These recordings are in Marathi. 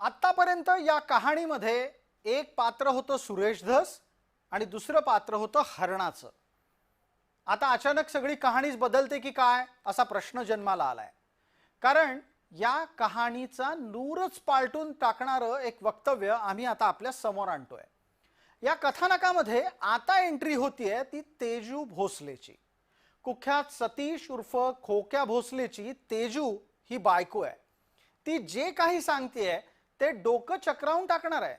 आत्तापर्यंत या कहाणीमध्ये एक पात्र होतं सुरेश धस आणि दुसरं पात्र होतं हरणाचं. आता अचानक सगळी कहाणीच बदलते की काय असा प्रश्न जन्माला आलाय. कारण या कहाणीचा नूरच पालटून टाकणारं एक वक्तव्य आम्ही आता आपल्यासमोर आणतोय. या कथानकामध्ये आता एंट्री होतीये ती तेजू भोसलेची. कुख्यात सतीश उर्फ खोक्या भोसलेची तेजू ही बायको आहे. ती जे काही सांगतेय ते डोकं चक्रावून टाकणार आहे.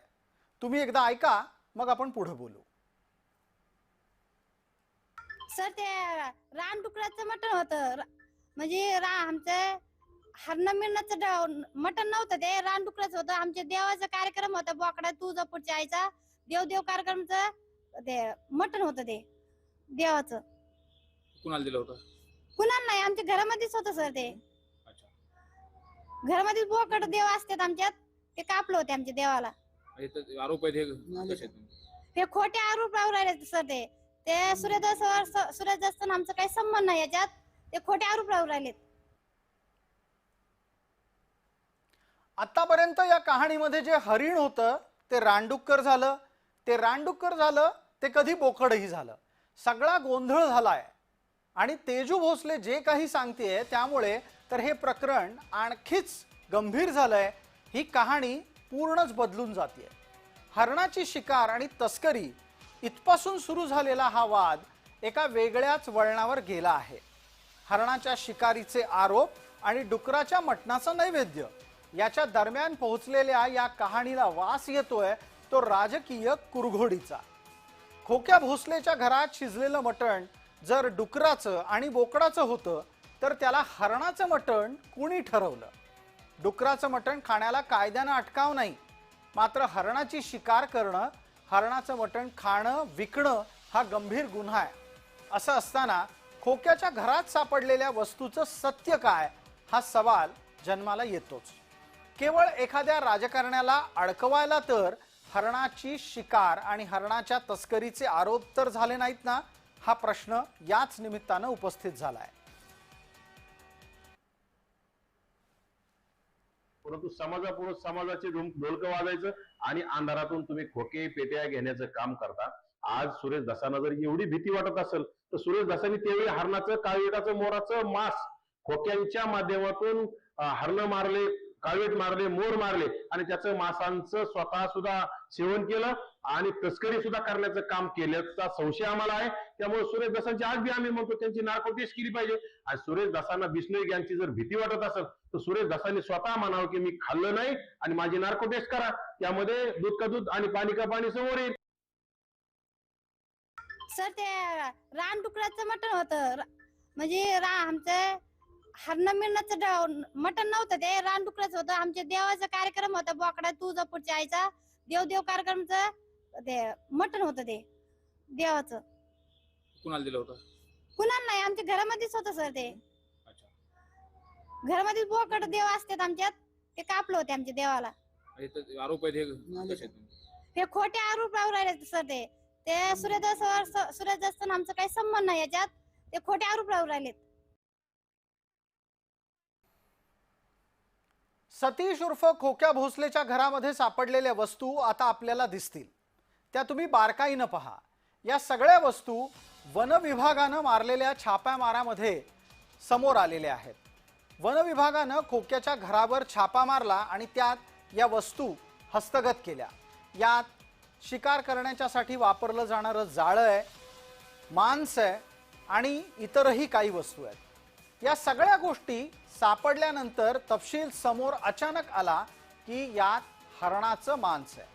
तुम्ही एकदा ऐका मग आपण पुढे बोलू. सर ते रानडुकराचं मटण होतं. म्हणजे रा आमचं हरण मिळण्याचं मटण नव्हतं ते रानडुकराचं होतं. आमच्या देवाचा कार्यक्रम होता बोकडा तुळजापूरच्या आईचा देव देव कार्यक्रमचं ते मटण होतं ते देवाचं. कुणाला दिलं होतं? कुणाला नाही आमच्या घरामध्येच होतं सर ते. अच्छा. घरामध्येच बोकड देव असतात आमच्यात. ते कापलं होते आमच्या देवाला. हे आरोप आहेत हे कसे आहेत? हे खोटे आरोप लावून राहिले सर ते. ते सूर्यदास सूर्यदास आमचा काही संबंध नाही याच्यात. ते खोटे आरोप लावून राहिलेत आतापर्यंत या कहाणीमध्ये जे हरिण होतं ते रानडुक्कर झालं. ते रानडुक्कर झालं ते कधी बोकडही झालं. सगळा गोंधळ झालाय. आणि तेजू भोसले जे काही सांगतेय त्यामुळे तर हे प्रकरण आणखीच गंभीर झालंय. ही कहाणी पूर्णच बदलून जाते हरणाची शिकार आणि तस्करी इथपासून सुरू झालेला हा वाद एका वेगळ्याच वळणावर गेला आहे. हरणाच्या शिकारीचे आरोप आणि डुकराच्या मटणाचं नैवेद्य याच्या दरम्यान पोहोचलेल्या या कहाणीला वास येतोय तो राजकीय कुरघोडीचा. खोक्या भोसलेच्या घरात शिजलेलं मटण जर डुकराचं आणि बोकडाचं होतं तर त्याला हरणाचं मटण कुणी ठरवलं? डुकराचं मटण खाण्याला कायद्यानं अटकाव नाही. मात्र हरणाची शिकार करणं हरणाचं मटण खाणं विकणं हा गंभीर गुन्हा आहे. असं असताना खोक्याच्या घरात सापडलेल्या वस्तूचं सत्य काय हा सवाल जन्माला येतोच. केवळ एखाद्या राजकारण्याला अडकवायला तर हरणाची शिकार आणि हरणाच्या तस्करीचे आरोप तर झाले नाहीत ना हा प्रश्न याच निमित्तानं उपस्थित झाला आहे परंतु समाजापुढे समाजाचे ढोल- ढोलकं वाजायचं आणि अंधारातून तुम्ही खोके पेट्या घेण्याचं काम करता. आज सुरेश दसांना जर एवढी भीती वाटत असेल तर सुरेश दसांनी त्यावेळी हरणाचं काळविटाचं मोराचं मांस खोक्यांच्या माध्यमातून हरणं मारले. काळवेट मारले मोर मारले आणि त्याचं मासांचं स्वतः सुद्धा सेवन केलं आणि तस्करी सुद्धा करण्याचं काम केल्याचा संशय आम्हाला आहे. त्यामुळे सुरेश दासांची आज बी आम्ही म्हणतो त्यांची नार्को केली पाहिजे. आणि सुरेश दासांना बिश्नोई यांची जर भीती वाटत असेल तर सुरेश दासांनी स्वतः म्हणावं की मी खाल्लं नाही आणि माझी नार्कोटेस्ट करा. त्यामध्ये दूध का दूध आणि पाणी का पाणी समोर येईल. सर ते रानडुकराचं मटण होत. म्हणजे रा आमचं हरण मिळण्याचं मटण नव्हतं ते रानडुकराचं होतं. आमच्या देवाचा कार्यक्रम होता बोकडा तुळजापूरच्या आईचा. देव देव कार्यक्रमचं ते मटण होतं ते देवाचं. कुणाला दिलं होतं? कुणाला नाही आमच्या घरामध्येच होतं सर ते. अच्छा. घरामध्येच बोकड देव असतात आमच्यात ते कापलं होते आमच्या देवाला. तर आरोप आहेत हे कसे आहेत? हे खोटे आरोप लावून राहिले सर ते. ते सूर्यदास सूर्यदास आमचा काही संबंध नाही याच्यात. ते खोटे आरोप लावून राहिलेत. सतीश उर्फ खोक्या भोसलेच्या घरामध्ये सापडलेल्या वस्तू आता आपल्याला दिसतील. त्या तुम्ही बारकाईनं पहा. या सगळ्या वस्तू वन विभागानं मारलेल्या छाप्यामारामध्ये समोर आलेल्या आहेत. वन विभागानं खोक्याच्या घरावर छापा मारला आणि त्यात या वस्तू हस्तगत केल्या. यात शिकार करण्याच्यासाठी वापरलं जाणारं जाळं आहे मांस आहे आणि इतरही काही वस्तू आहेत. या सगळ्या गोष्टी सापडल्यानंतर तपशील समोर अचानक आला की यात हरणाचं मांस आहे.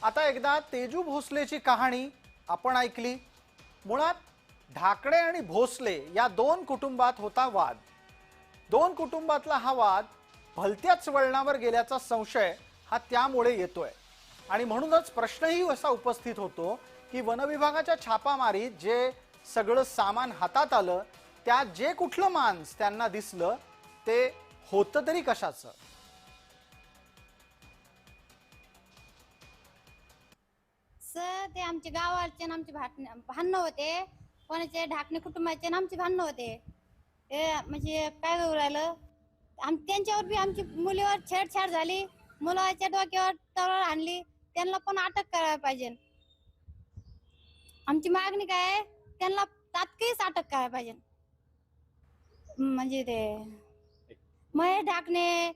आता एकदा तेजू भोसलेची कहाणी आपण ऐकली. मुळात ढाकणे आणि भोसले या दोन कुटुंबात होता वाद. दोन कुटुंबातला हा वाद भलत्याच वळणावर गेल्याचा संशय हा त्यामुळे येतोय. आणि म्हणूनच प्रश्नही असा उपस्थित होतो की वनविभागाच्या छापामारीत जे सगळं सामान हातात आलं त्यात जे कुठलं मांस त्यांना दिसलं ते होतं तरी कशाचं? सर ते आमच्या गावाचे आणि आमचे भाट भांडणं होते. कोणाचे ढाकणे कुटुंबाचे आणि आमचे भांडणं होते. ते म्हणजे काय होऊ राहिलं? आम त्यांच्यावर बी आमची मुलीवर छेडछाड झाली. मुलाच्या डोक्यावर तलवार आणली. त्यांना पण अटक करायला पाहिजे. आमची मागणी काय आहे? त्यांना तात्काळीच अटक करायला पाहिजे. म्हणजे ते महेश ढाकणे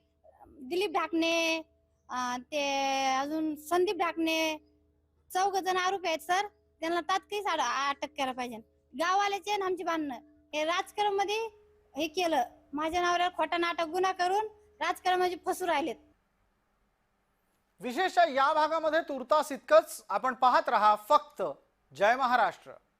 दिलीप ढाकणे अं, ते अजून संदीप ढाकणे चौघ जण आरोपी आहेत सर. त्यांना तात्काळीच अड- अटक करायला पाहिजे. गाववाल्याचे आणि आमची भांडणं. हे राजकारणमध्ये हे केलं. माझ्या नावावर खोटा नाटक गुन्हा करून राजकारण म्हणजे फसू राहिलेत. विशेषतः या भागामध्ये तुर्तास इतकंच आपण पाहत राहा फक्त जय महाराष्ट्र.